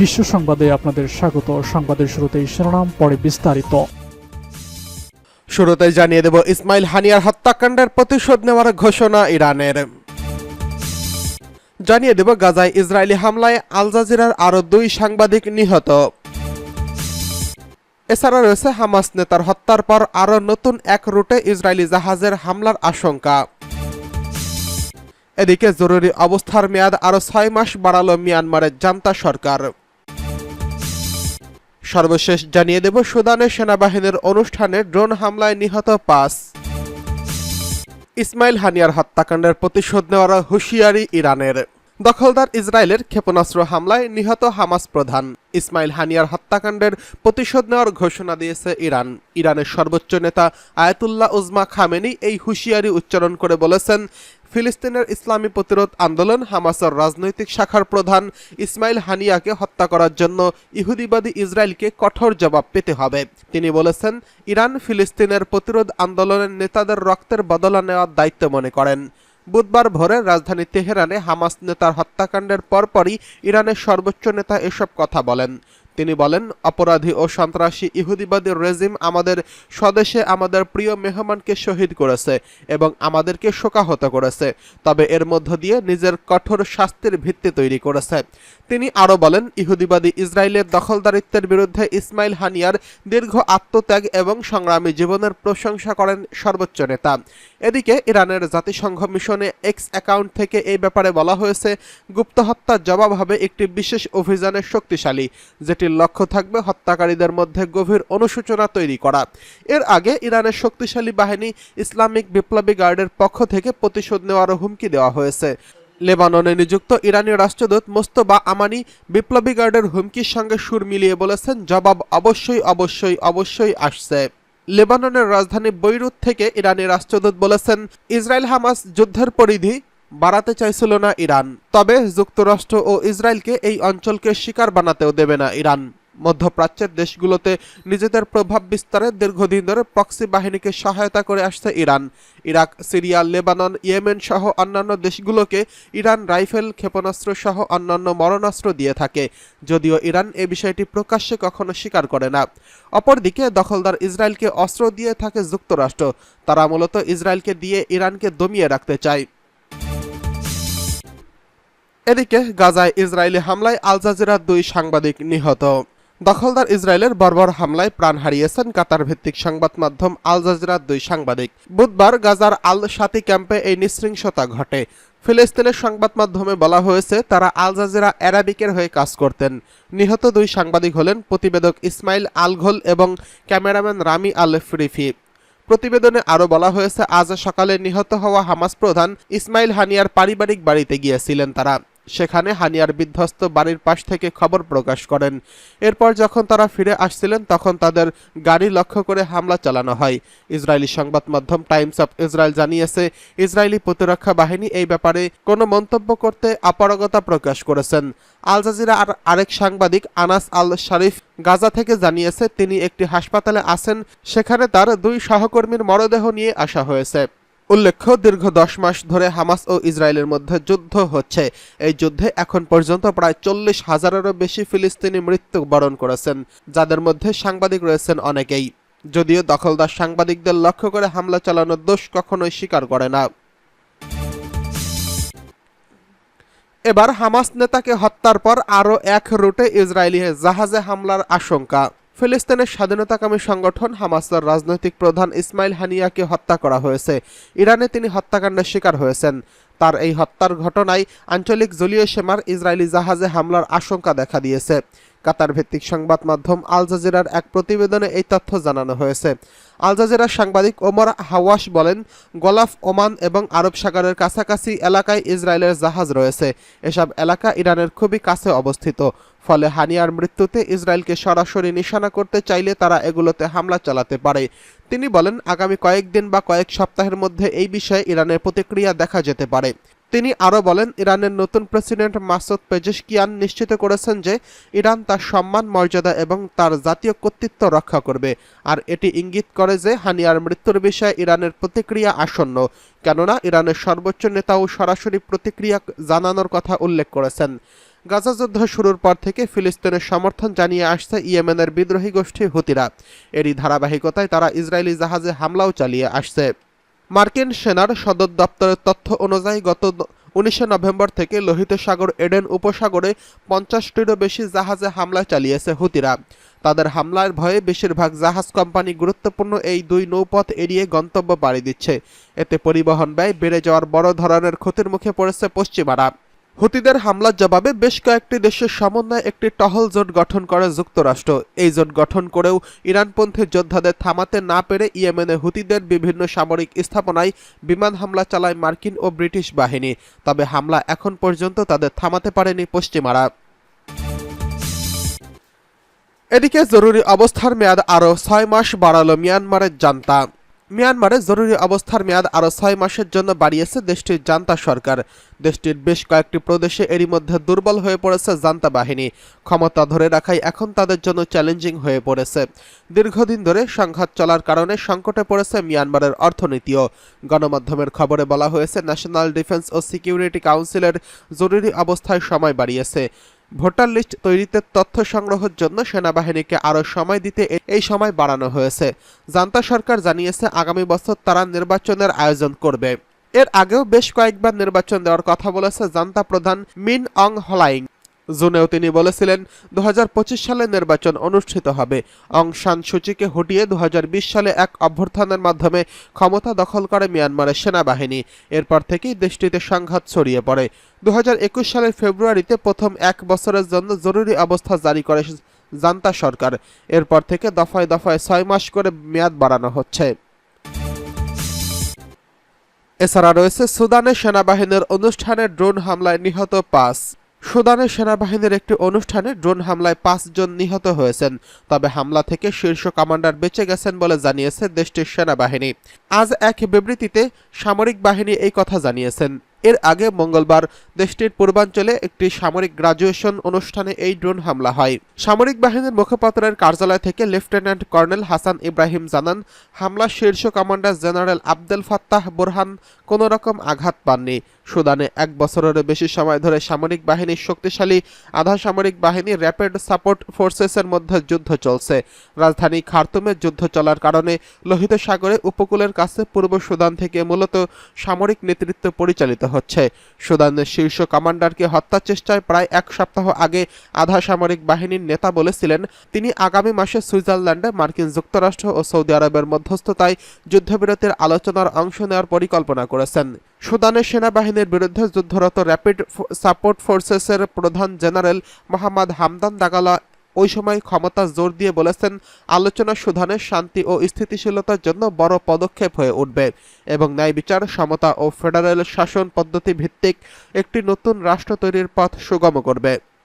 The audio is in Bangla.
বিশ্ব সংবাদে আপনাদের স্বাগত। সংবাদের শুরুতেই শিরোনাম, পরে বিস্তারিত। শুরুতে জানিয়ে দেব, ইসমাইল হানিয়ার হত্যাকাণ্ডের প্রতিশোধ নেওয়ার ঘোষণা ইরানের। জানিয়ে দেব, গাজায় ইসরায়েলি হামলায় আল জাজিরার আরও দুই সাংবাদিক নিহত। এছাড়া রয়েছে হামাস নেতার হত্যার পর আরও নতুন এক রুটে ইসরায়েলি জাহাজের হামলার আশঙ্কা। এদিকে জরুরি অবস্থার মেয়াদ আরও ছয় মাস বাড়ালো মিয়ানমারের জান্তা সরকার। সর্বশেষ জানিয়ে দেব, সুদানের সেনাবাহিনীর অনুষ্ঠানে ড্রোন হামলায় নিহত পাঁচ। ইসমাইল হানিয়ার হত্যাকাণ্ডের প্রতিশোধ নেওয়ার হুঁশিয়ারি ইরানের। দখলদার ইসরায়েলের ক্ষেপণাস্ত্র হামলায় নিহত হামাস প্রধান। ইসমাইল হানিয়ার হত্যাকাণ্ডের প্রতিশোধ নেওয়ার ঘোষণা দিয়েছে ইরান। ইরানের সর্বোচ্চ নেতা আয়াতুল্লাহ উজমা খামেনি এই হুঁশিয়ারি উচ্চারণ করে বলেছেন ফিলিস্তিনের ইসলামী প্রতিরোধ আন্দোলন হামাসের রাজনৈতিক শাখার প্রধান ইসমাইল হানিয়াকে হত্যা করার জন্য ইহুদিবাদী ইসরায়েলকে কঠোর জবাব পেতে হবে। তিনি বলেছেন, ইরান ফিলিস্তিনের প্রতিরোধ আন্দোলনের নেতাদের রক্তের বদলা নেওয়ার দায়িত্ব মনে করেন। বুধবার ভোরে রাজধানী তেহরানে হামাস নেতার হত্যাকাণ্ডের পরপরই ইরানের সর্বোচ্চ নেতা এসব কথা বলেন। তিনি বলেন, অপরাধী ও সন্ত্রাসী ইহুদিবাদী রেজিম আমাদের স্বদেশে আমাদের প্রিয় মেহমানকে শহীদ করেছে এবং আমাদেরকে শোকাহত করেছে, তবে এর মধ্য দিয়ে নিজের কঠোর শাস্তির ভিত্তি তৈরি করেছে। তিনি আরও বলেন, ইহুদিবাদী ইসরায়েলের দখলদারিত্বের বিরুদ্ধে ইসমাইল হানিয়ার দীর্ঘ আত্মত্যাগ এবং সংগ্রামী জীবনের প্রশংসা করেন সর্বোচ্চ নেতা। এদিকে ইরানের জাতিসংঘ মিশনে এক্স অ্যাকাউন্ট থেকে এই ব্যাপারে বলা হয়েছে গুপ্ত হত্যার জবাব হবে একটি বিশেষ অভিযানের শক্তিশালী যেটির লক্ষ্য থাকবে হত্যাকারীদের মধ্যে গভীর অনুশোচনা তৈরি করা। এর আগে ইরানের শক্তিশালী বাহিনী ইসলামিক বিপ্লবী গার্ডের পক্ষ থেকে প্রতিশোধ নেওয়ারও হুমকি দেওয়া হয়েছে। লেবাননে নিযুক্ত ইরানি রাষ্ট্রদূত মোস্তবা আমানি বিপ্লবী গার্ডের হুমকির সঙ্গে সুর মিলিয়ে বলেছেন, জবাব অবশ্যই অবশ্যই অবশ্যই আসছে। লেবাননের রাজধানী বৈরুত থেকে ইরানি রাষ্ট্রদূত বলেছেন ইসরায়েল হামাস যুদ্ধের পরিধি বাড়াতে চাইছিল না ইরান। তবে যুক্তরাষ্ট্র ও ইসরায়েলকে এই অঞ্চলকে শিকার বানাতেও দেবে না ইরান। মধ্যপ্রাচ্যের দেশগুলোতে নিজেদের প্রভাব বিস্তারে দীর্ঘদিন ধরে প্রক্সি বাহিনীকে সহায়তা করে আসছে Iran. Iraq, Syria, Lebanon, Yemen সহ অন্যান্য দেশগুলোকে ইরান রাইফেল, ক্ষেপণাস্ত্র সহ অন্যান্য মরণাস্ত্র দিয়ে থাকে। যদিও ইরান এ বিষয়টি প্রকাশ্যে কখনো স্বীকার করে না। অপরদিকে দখলদার ইসরায়েলকে অস্ত্র দিয়ে থাকে যুক্তরাষ্ট্র। তারা মূলত ইসরায়েলকে দিয়ে ইরানকে দমিয়ে রাখতে চায়। এদিকে গাজায় ইসরায়েলি হামলায় আল জাজিরার দুই সাংবাদিক নিহত। দখলদার ইসরায়েলের বর্বর হামলায় প্রাণ হারিয়েছেন কাতার ভিত্তিক সংবাদ মাধ্যম আল জাজিরার দুই সাংবাদিক। বুধবার গাজার আল সাতি ক্যাম্পে এই নৃশৃংসতা ঘটে। ফিলিস্তিনের সংবাদ মাধ্যমে বলা হয়েছে, তারা আল জাজিরা অ্যারাবিকের হয়ে কাজ করতেন। নিহত দুই সাংবাদিক হলেন প্রতিবেদক ইসমাইল আলঘোল এবং ক্যামেরাম্যান রামি আল ফ্রিফি। প্রতিবেদনে আরও বলা হয়েছে, আজ সকালে নিহত হওয়া হামাস প্রধান ইসমাইল হানিয়ার পারিবারিক বাড়িতে গিয়েছিলেন তারা। সেখানে হানিয়ার বিধ্বস্ত বাড়ির পাশ থেকে খবর প্রকাশ করেন। এরপর যখন তারা ফিরে আসছিলেন, তখন তাদের গাড়ি লক্ষ্য করে হামলা চালানো হয়। ইসরায়েলি সংবাদ মাধ্যম টাইমস অফ ইসরায়েল জানিয়েছে, ইসরায়েলি প্রতিরক্ষা বাহিনী এই ব্যাপারে কোনো মন্তব্য করতে অপারগতা প্রকাশ করেছেন। আল জাজিরা আর আরেক সাংবাদিক আনাস আল শারিফ গাজা থেকে জানিয়েছে, তিনি একটি হাসপাতালে আছেন, সেখানে তার দুই সহকর্মীর মরদেহ নিয়ে আসা হয়েছে। উল্লেখ্য, দীর্ঘ দশ মাস ধরে হামাস ও ইসরায়েলের মধ্যে যুদ্ধ হচ্ছে। এই যুদ্ধে এখন পর্যন্ত প্রায় চল্লিশ হাজারেরও বেশি ফিলিস্তিনি মৃত্যুবরণ করেছেন, যাদের মধ্যে সাংবাদিক রয়েছেন অনেকেই। যদিও দখলদার সাংবাদিকদের লক্ষ্য করে হামলা চালানোর দোষ কখনোই স্বীকার করে না। এবার হামাস নেতাকে হত্যার পর আরও এক রুটে ইসরায়েলি জাহাজে হামলার আশঙ্কা। ফিলিস্তিনের স্বাধীনতাকামী সংগঠন হামাসের রাজনৈতিক প্রধান ইসমাইল হানিয়াকে হত্যা করা হয়েছে। ইরানে তিনি হত্যাকাণ্ডের শিকার হয়েছেন। তার এই হত্যার ঘটনায় আঞ্চলিক জলীয় সীমার ইসরায়েলি জাহাজে হামলার আশঙ্কা দেখা দিয়েছে। কাতার ভিত্তিক সংবাদ মাধ্যম আল জাজিরার এক প্রতিবেদনে এই তথ্য জানানো হয়েছে। আল জাজিরার সাংবাদিক ওমর হাওয়াস বলেন, গলাফ, ওমান এবং আরব সাগরের কাছাকাছি এলাকায় ইসরায়েলের জাহাজ রয়েছে। এসব এলাকা ইরানের খুবই কাছে অবস্থিত। ফলে হানিয়ার মৃত্যুতে ইসরায়েলকে সরাসরি নিশানা করতে চাইলে তারা এগুলোতে হামলা চালাতে পারে। তিনি বলেন, আগামী কয়েকদিন বা কয়েক সপ্তাহের মধ্যে এই বিষয়ে ইরানের প্রতিক্রিয়া দেখা যেতে পারে। তিনি আরও বলেন, ইরানের নতুন প্রেসিডেন্ট মাসুদ পেজেশকিয়ান নিশ্চিত করেছেন যে ইরান তার সম্মান, মর্যাদা এবং তার জাতীয় কর্তৃত্ব রক্ষা করবে। আর এটি ইঙ্গিত করে যে হানিয়ার মৃত্যুর বিষয়ে ইরানের প্রতিক্রিয়া আসন্ন, কেননা ইরানের সর্বোচ্চ নেতাও সরাসরি প্রতিক্রিয়া জানানোর কথা উল্লেখ করেছেন। গাজা যুদ্ধ শুরুর পর থেকে ফিলিস্তিনের সমর্থন জানিয়ে আসছে ইয়েমেনের বিদ্রোহী গোষ্ঠী হুতিরা। এরই ধারাবাহিকতায় তারা ইসরায়েলি জাহাজে হামলাও চালিয়ে আসছে। মার্কিন সেনার সদর দপ্তরের তথ্য অনুযায়ী, গত উনিশে নভেম্বর থেকে লোহিত সাগর, এডেন উপসাগরে পঞ্চাশটিরও বেশি জাহাজে হামলা চালিয়েছে হুতিরা। তাদের হামলার ভয়ে বেশিরভাগ জাহাজ কোম্পানি গুরুত্বপূর্ণ এই দুই নৌপথ এড়িয়ে গন্তব্য পাড়ি দিচ্ছে। এতে পরিবহন ব্যয় বেড়ে যাওয়ার বড় ধরনের ক্ষতির মুখে পড়েছে পশ্চিমারা। হুতিদের হামলার জবাবে বেশ কয়েকটি দেশের সমন্বয়ে একটি টহল জোট গঠন করে যুক্তরাষ্ট্র। এই জোট গঠন করেও ইরানপন্থী যোদ্ধাদের থামাতে না পেরে ইয়েমেনে হুতিদের বিভিন্ন সামরিক স্থাপনায় বিমান হামলা চালায় মার্কিন ও ব্রিটিশ বাহিনী। তবে হামলা এখন পর্যন্ত তাদের থামাতে পারেনি পশ্চিমারা। এদিকে জরুরি অবস্থার মেয়াদ আরও ছয় মাস বাড়ালো মিয়ানমারের জান্তা। মিয়ানমারে জরুরি অবস্থার মেয়াদ আরও ছয় মাসের জন্য বাড়িয়েছে দেশটির জান্তা সরকার। দেশটির বেশ কয়েকটি প্রদেশে এরই মধ্যে দুর্বল হয়ে পড়েছে জান্তা বাহিনী। ক্ষমতা ধরে রাখাই এখন তাদের জন্য চ্যালেঞ্জিং হয়ে পড়েছে। দীর্ঘদিন ধরে সংঘাত চলার কারণে সংকটে পড়েছে মিয়ানমারের অর্থনীতিও। গণমাধ্যমের খবরে বলা হয়েছে, ন্যাশনাল ডিফেন্স ও সিকিউরিটি কাউন্সিলের জরুরি অবস্থায় সময় বাড়িয়েছে। ভোটার লিস্ট তৈরিতে তথ্য সংগ্রহের জন্য সেনাবাহিনীকে আরও সময় দিতে এই সময় বাড়ানো হয়েছে। জান্তা সরকার জানিয়েছে আগামী বছর তারা নির্বাচনের আয়োজন করবে। এর আগেও বেশ কয়েকবার নির্বাচন দেওয়ার কথা বলেছে জান্তা প্রধান মিন অং হলাইং। জুনেও তিনি বলেছিলেন দু সালে নির্বাচন অনুষ্ঠিত হবে। অং সান সূচিকে হটিয়ে দু হাজার বিশ সালে এক অভ্যর্থনের মাধ্যমে ক্ষমতা দখল করে মিয়ানমারের সেনাবাহিনী। এরপর থেকেই দেশটিতে সংঘাত ছড়িয়ে পড়ে। দু হাজার একুশ সালের ফেব্রুয়ারিতে প্রথম এক বছরের জন্য জরুরি অবস্থা জারি করে জান্তা সরকার। এরপর থেকে দফায় দফায় ছয় মাস করে মেয়াদ বাড়ানো হচ্ছে। এছাড়া রয়েছে সুদানের সেনাবাহিনীর অনুষ্ঠানে ড্রোন হামলায় নিহত পাঁচ। সুদানের সেনাবাহিনীর একটি অনুষ্ঠানে ড্রোন হামলায় পাঁচজন নিহত হয়েছেন। তবে হামলা থেকে শীর্ষ কমান্ডার বেঁচে গেছেন বলে জানিয়েছে দেশটির সেনাবাহিনী। আজ এক বিবৃতিতে সামরিক বাহিনী এই কথা জানিয়েছেন। এর আগে মঙ্গলবার দেশটির পূর্বাঞ্চলে একটি সামরিক গ্রাজুয়েশন অনুষ্ঠানে এই ড্রোন হামলা হয়। সামরিক বাহিনীর মুখপাত্রের কার্যালয় থেকে লেফটেন্যান্ট কর্নেল হাসান ইব্রাহিম জানান হামলা শীর্ষ commander general Abdul Fattah Burhan কোনো রকম আঘাত পাননি। সুদানে এক বছরেরও বেশি সময় ধরে সামরিক বাহিনীর শক্তিশালী আধা সামরিক বাহিনী র্যাপিড সাপোর্ট ফোর্সেসের মধ্যে যুদ্ধ চলছে। রাজধানী খার্তুমে যুদ্ধ চলার কারণে লোহিত সাগরে উপকূলের কাছে পূর্ব সুদান থেকে মূলত সামরিক নেতৃত্ব পরিচালিত হচ্ছে। সুদানের শীর্ষ কমান্ডারকে হত্যা চেষ্টায় প্রায় এক সপ্তাহ আগে আধা সামরিক বাহিনীর নেতা বলেছিলেন, তিনি আগামী মাসে সুইজারল্যান্ডে মার্কিন যুক্তরাষ্ট্র ও সৌদি আরবের মধ্যস্থতায় যুদ্ধবিরতির আলোচনার অংশ নেওয়ার পরিকল্পনা করেছেন। সুদানের সেনাবাহিনীর বিরুদ্ধে যুদ্ধরত র্যাপিড সাপোর্ট ফোর্সেসের প্রধান জেনারেল মোহাম্মদ হামদান দাগালা ওই সময় ক্ষমতা জোর দিয়ে বলেছেন, আলোচনা সুধানের শান্তি ও স্থিতিশীলতার জন্য বড় পদক্ষেপ হয়ে উঠবে এবং ন্যায় বিচার, সমতা ও ফেডারেল শাসন পদ্ধতি ভিত্তিক একটি নতুন রাষ্ট্র তৈরির পথ সুগম করবে।